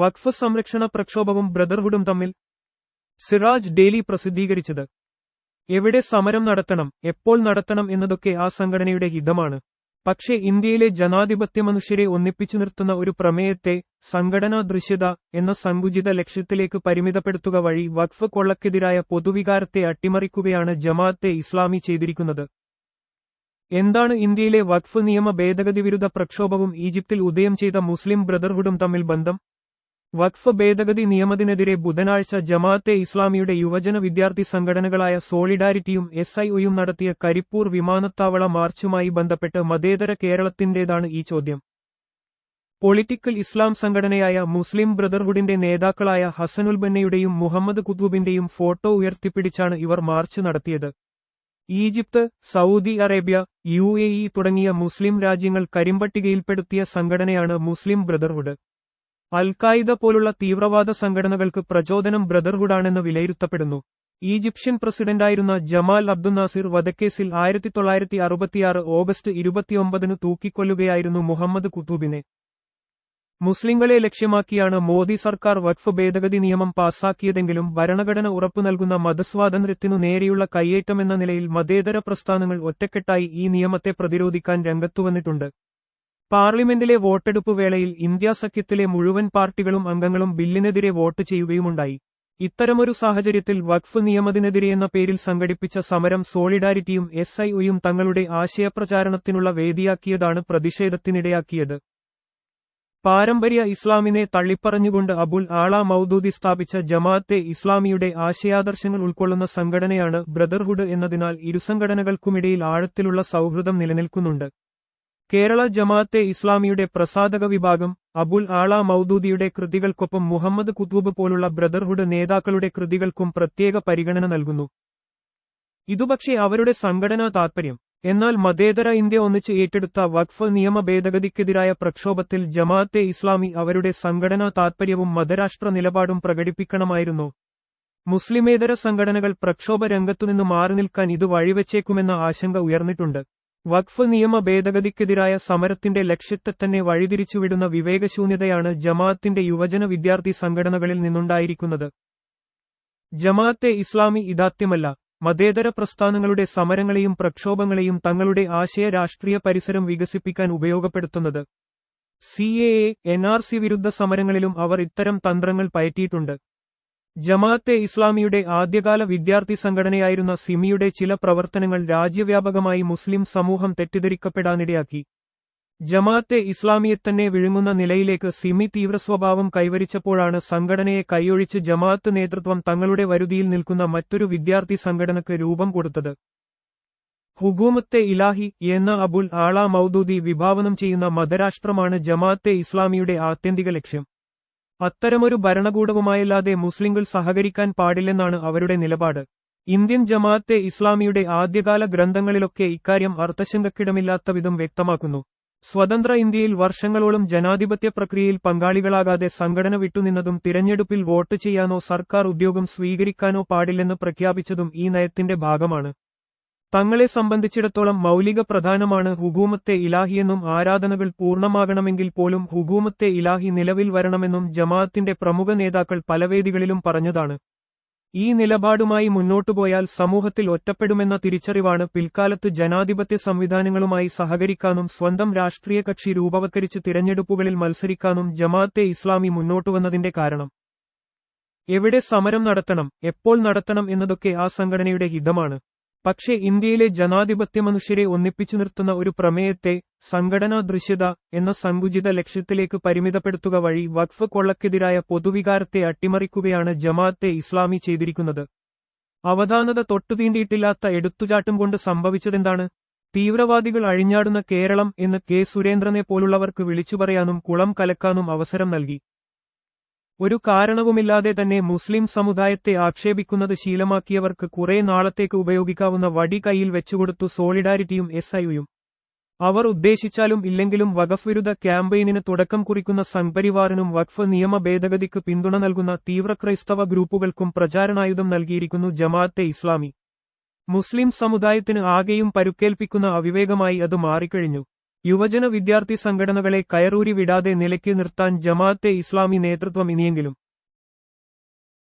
വഖഫ് സംരക്ഷണ പ്രക്ഷോഭവും ബ്രദർഹുഡും തമ്മിൽ സിറാജ് ഡെയിലി പ്രസിദ്ധീകരിച്ചത്. എവിടെ സമരം നടത്തണം എപ്പോൾ നടത്തണം എന്നതൊക്കെ ആ സംഘടനയുടെ ഹിതമാണ്. പക്ഷേ ഇന്ത്യയിലെ ജനാധിപത്യ മനുഷ്യരെ ഒന്നിപ്പിച്ചു നിർത്തുന്ന ഒരു പ്രമേയത്തെ സംഘടനാ ദൃശ്യത എന്ന സങ്കുചിത ലക്ഷ്യത്തിലേക്ക് പരിമിതപ്പെടുത്തുക വഴി വഖഫ് കൊള്ളക്കെതിരായ പൊതുവികാരത്തെ അട്ടിമറിക്കുകയാണ് ജമാഅത്തെ ഇസ്ലാമി ചെയ്തിരിക്കുന്നത്. എന്താണ് ഇന്ത്യയിലെ വഖഫ് നിയമ ഭേദഗതി വിരുദ്ധ പ്രക്ഷോഭവും ഈജിപ്തിൽ ഉദയം ചെയ്ത മുസ്ലിം ബ്രദർഹുഡും തമ്മിൽ ബന്ധം? വഖഫ് ഭേദഗതി നിയമത്തിനെതിരെ ബുധനാഴ്ച ജമാഅത്തെ ഇസ്ലാമിയുടെ യുവജന വിദ്യാർത്ഥി സംഘടനകളായ സോളിഡാരിറ്റിയും എസ് ഐ ഒയും നടത്തിയ കരിപ്പൂർ വിമാനത്താവള മാർച്ചുമായി ബന്ധപ്പെട്ട് മതേതര കേരളത്തിന്റേതാണ് ഈ ചോദ്യം. പൊളിറ്റിക്കൽ ഇസ്ലാം സംഘടനയായ മുസ്ലിം ബ്രദർഹുഡിന്റെ നേതാക്കളായ ഹസനുൽ ബന്നയുടെയും മുഹമ്മദ് കുത്തൂബിന്റെയും ഫോട്ടോ ഉയർത്തിപ്പിടിച്ചാണ് ഇവർ മാർച്ച് നടത്തിയത്. ഈജിപ്ത് സൗദി അറേബ്യ യു തുടങ്ങിയ മുസ്ലിം രാജ്യങ്ങൾ കരിമ്പട്ടികയിൽപ്പെടുത്തിയ സംഘടനയാണ് മുസ്ലിം ബ്രദർഹുഡ്. അൽഖായിദ പോലുള്ള തീവ്രവാദ സംഘടനകൾക്ക് പ്രചോദനം ബ്രദർഹുഡാണെന്ന് വിലയിരുത്തപ്പെടുന്നു. ഈജിപ്ഷ്യൻ പ്രസിഡന്റായിരുന്ന ജമാൽ അബ്ദുൽ നാസിർ വധക്കേസിൽ ആയിരത്തി തൊള്ളായിരത്തി അറുപത്തിയാറ് ഓഗസ്റ്റ് ഇരുപത്തിയൊമ്പതിന് തൂക്കിക്കൊല്ലുകയായിരുന്നു മുഹമ്മദ് കുത്തൂബിനെ. മുസ്ലിങ്ങളെ ലക്ഷ്യമാക്കിയാണ് മോദി സർക്കാർ വഖഫ് ഭേദഗതി നിയമം പാസാക്കിയതെങ്കിലും ഭരണഘടന ഉറപ്പു നൽകുന്ന മതസ്വാതന്ത്ര്യത്തിനു നേരെയുള്ള കയ്യേറ്റമെന്ന നിലയിൽ മതേതര പ്രസ്ഥാനങ്ങൾ ഒറ്റക്കെട്ടായി ഈ നിയമത്തെ പ്രതിരോധിക്കാൻ രംഗത്തുവന്നിട്ടുണ്ട്. പാർലമെന്റിലെ വോട്ടെടുപ്പ് വേളയിൽ ഇന്ത്യ സഖ്യത്തിലെ മുഴുവൻ പാർട്ടികളും അംഗങ്ങളും ബില്ലിനെതിരെ വോട്ട് ചെയ്യുകയുമുണ്ടായി. ഇത്തരമൊരു സാഹചര്യത്തിൽ വഖഫ് നിയമത്തിനെതിരെ എന്ന പേരിൽ സംഘടിപ്പിച്ച സമരം സോളിഡാരിറ്റിയും എസ് ഐ ഒയും തങ്ങളുടെ ആശയപ്രചാരണത്തിനുള്ള വേദിയാക്കിയതാണ് പ്രതിഷേധത്തിനിടയാക്കിയത്. പാരമ്പര്യ ഇസ്ലാമിനെ തള്ളിപ്പറഞ്ഞുകൊണ്ട് അബുൽ ആള മൌദൂദി സ്ഥാപിച്ച ജമാഅത്തെ ഇസ്ലാമിയുടെ ആശയാദർശങ്ങൾ ഉൾക്കൊള്ളുന്ന സംഘടനയാണ് ബ്രദർഹുഡ് എന്നതിനാൽ ഇരുസംഘടനകൾക്കുമിടയിൽ ആഴത്തിലുള്ള സൗഹൃദം നിലനിൽക്കുന്നുണ്ട്. കേരള ജമാഅത്തെ ഇസ്ലാമിയുടെ പ്രസാധക വിഭാഗം അബുൽ ആള മൌദൂദിയുടെ കൃതികൾക്കൊപ്പം മുഹമ്മദ് കുത്തൂബ് പോലുള്ള ബ്രദർഹുഡ് നേതാക്കളുടെ കൃതികൾക്കും പ്രത്യേക പരിഗണന നൽകുന്നു. ഇതുപക്ഷെ അവരുടെ സംഘടനാ താത്പര്യം എന്നാൽ മതേതര ഇന്ത്യ ഒന്നിച്ച് ഏറ്റെടുത്ത വഖഫ് നിയമ ഭേദഗതിക്കെതിരായ പ്രക്ഷോഭത്തിൽ ജമാഅത്തെ ഇസ്ലാമി അവരുടെ സംഘടനാ താത്പര്യവും മതരാഷ്ട്ര നിലപാടും പ്രകടിപ്പിക്കണമായിരുന്നു. മുസ്ലിമേതര സംഘടനകൾ പ്രക്ഷോഭ രംഗത്തുനിന്ന് മാറി നിൽക്കാൻ ഇത് വഴിവെച്ചേക്കുമെന്ന ആശങ്ക ഉയർന്നിട്ടുണ്ട്. വഖഫ് നിയമ ഭേദഗതിക്കെതിരായ സമരത്തിന്റെ ലക്ഷ്യത്തെ തന്നെ വഴിതിരിച്ചുവിടുന്ന വിവേകശൂന്യതയാണ് ജമാഅത്തിന്റെ യുവജന വിദ്യാർത്ഥി സംഘടനകളിൽ നിന്നുണ്ടായിരിക്കുന്നത്. ജമാഅത്തെ ഇസ്ലാമി ഇതാത്യമല്ല. മതേതര പ്രസ്ഥാനങ്ങളുടെ സമരങ്ങളെയും പ്രക്ഷോഭങ്ങളെയും തങ്ങളുടെ ആശയ രാഷ്ട്രീയ പരിസരം വികസിപ്പിക്കാൻ ഉപയോഗപ്പെടുത്തുന്നത്. C A N R C വിരുദ്ധ സമരങ്ങളിലും അവർ ഇത്തരം തന്ത്രങ്ങൾ പയറ്റിയിട്ടുണ്ട്. ജമാഅത്തെ ഇസ്ലാമിയുടെ ആദ്യകാല വിദ്യാർത്ഥി സംഘടനയായിരുന്ന സിമിയുടെ ചില പ്രവർത്തനങ്ങൾ രാജ്യവ്യാപകമായി മുസ്ലിം സമൂഹം തെറ്റിദ്ധരിക്കപ്പെടാനിടയാക്കി. ജമാഅത്തെ ഇസ്ലാമിയെ തന്നെ വിഴുങ്ങുന്ന നിലയിലേക്ക് സിമി തീവ്രസ്വഭാവം കൈവരിച്ചപ്പോഴാണ് സംഘടനയെ കൈയൊഴിച്ച് ജമാഅത്ത് നേതൃത്വം തങ്ങളുടെ വരുതിയിൽ നിൽക്കുന്ന മറ്റൊരു വിദ്യാർത്ഥി സംഘടനയ്ക്ക് രൂപം കൊടുത്തത്. ഹുഗൂമത്തെ ഇലാഹി എന്ന അബുൽ ആള മൌദൂദി വിഭാവനം ചെയ്യുന്ന മതരാഷ്ട്രമാണ് ജമാഅത്തെ ഇസ്ലാമിയുടെ ആത്യന്തിക ലക്ഷ്യം. അത്തരമൊരു ഭരണകൂടവുമായല്ലാതെ മുസ്ലിങ്ങൾ സഹകരിക്കാൻ പാടില്ലെന്നാണ് അവരുടെ നിലപാട്. ഇന്ത്യൻ ജമാഅത്തെ ഇസ്ലാമിയുടെ ആദ്യകാല ഗ്രന്ഥങ്ങളിലൊക്കെ ഇക്കാര്യം അർത്ഥശങ്കക്കിടമില്ലാത്ത വിധം വ്യക്തമാക്കുന്നു. സ്വതന്ത്ര ഇന്ത്യയിൽ വർഷങ്ങളോളം ജനാധിപത്യ പ്രക്രിയയിൽ പങ്കാളികളാകാതെ സംഘടന വിട്ടുനിന്നതും തിരഞ്ഞെടുപ്പിൽ വോട്ട് ചെയ്യാനോ സർക്കാർ ഉദ്യോഗം സ്വീകരിക്കാനോ പാടില്ലെന്ന് പ്രഖ്യാപിച്ചതും ഈ നയത്തിന്റെ ഭാഗമാണ്. തങ്ങളെ സംബന്ധിച്ചിടത്തോളം മൗലിക പ്രധാനമാണ് ഹുഗൂമത്തെ ഇലാഹിയെന്നും ആരാധനകൾ പൂർണമാകണമെങ്കിൽ പോലും ഹുഗൂമത്തെ ഇലാഹി നിലവിൽ വരണമെന്നും ജമാഅത്തിന്റെ പ്രമുഖ നേതാക്കൾ പലവേദികളിലും പറഞ്ഞതാണ്. ഈ നിലപാടുമായി മുന്നോട്ടുപോയാൽ സമൂഹത്തിൽ ഒറ്റപ്പെടുമെന്ന തിരിച്ചറിവാണ് പിൽക്കാലത്ത് ജനാധിപത്യ സംവിധാനങ്ങളുമായി സഹകരിക്കാനും സ്വന്തം രാഷ്ട്രീയ കക്ഷി രൂപവത്കരിച്ച് തിരഞ്ഞെടുപ്പുകളിൽ മത്സരിക്കാനും ജമാഅത്തെ ഇസ്ലാമി മുന്നോട്ടുവന്നതിന്റെ കാരണം. എവിടെ സമരം നടത്തണം എപ്പോൾ നടത്തണം എന്നതൊക്കെ ആ സംഘടനയുടെ ഹിതമാണ്. പക്ഷേ ഇന്ത്യയിലെ ജനാധിപത്യ മനുഷ്യരെ ഒന്നിപ്പിച്ചു നിർത്തുന്ന ഒരു പ്രമേയത്തെ സംഘടനാ ദൃശ്യത എന്ന സങ്കുചിത ലക്ഷ്യത്തിലേക്ക് പരിമിതപ്പെടുത്തുക വഴി വഖഫ് കൊള്ളക്കെതിരായ പൊതുവികാരത്തെ അട്ടിമറിക്കുകയാണ് ജമാഅത്തെ ഇസ്ലാമി ചെയ്തിരിക്കുന്നത്. അവധാനത തൊട്ടുതീണ്ടിയിട്ടില്ലാത്ത എടുത്തുചാട്ടും കൊണ്ട് സംഭവിച്ചതെന്താണ്? തീവ്രവാദികൾ അഴിഞ്ഞാടുന്ന കേരളം എന്ന് കെ. സുരേന്ദ്രനെ പോലുള്ളവർക്ക് വിളിച്ചുപറയാനും കുളം കലക്കാനും അവസരം നൽകി. ഒരു കാരണവുമില്ലാതെ തന്നെ മുസ്ലിം സമുദായത്തെ ആക്ഷേപിക്കുന്നത് ശീലമാക്കിയവർക്ക് കുറെ നാളത്തേക്ക് ഉപയോഗിക്കാവുന്ന വടി കയ്യിൽ വെച്ചുകൊടുത്തു സോളിഡാരിറ്റിയും എസ് അവർ ഉദ്ദേശിച്ചാലും ഇല്ലെങ്കിലും വഖഫ് വിരുദ്ധ ക്യാമ്പയിനിന് തുടക്കം കുറിക്കുന്ന സംപരിവാറിനും വഖഫ് നിയമ ഭേദഗതിക്ക് പിന്തുണ നൽകുന്ന തീവ്ര ക്രൈസ്തവ ഗ്രൂപ്പുകൾക്കും പ്രചാരണായുധം നൽകിയിരിക്കുന്നു ജമാഅത്തെ ഇസ്ലാമി. മുസ്ലിം സമുദായത്തിന് ആകെയും പരുക്കേൽപ്പിക്കുന്ന അവിവേകമായി അത് മാറിക്കഴിഞ്ഞു. യുവജന വിദ്യാർത്ഥി സംഘടനകളെ കയറൂരി വിടാതെ നിലയ്ക്ക് നിർത്താൻ ജമാഅത്തെ ഇസ്ലാമി നേതൃത്വം ഇനിയെങ്കിലും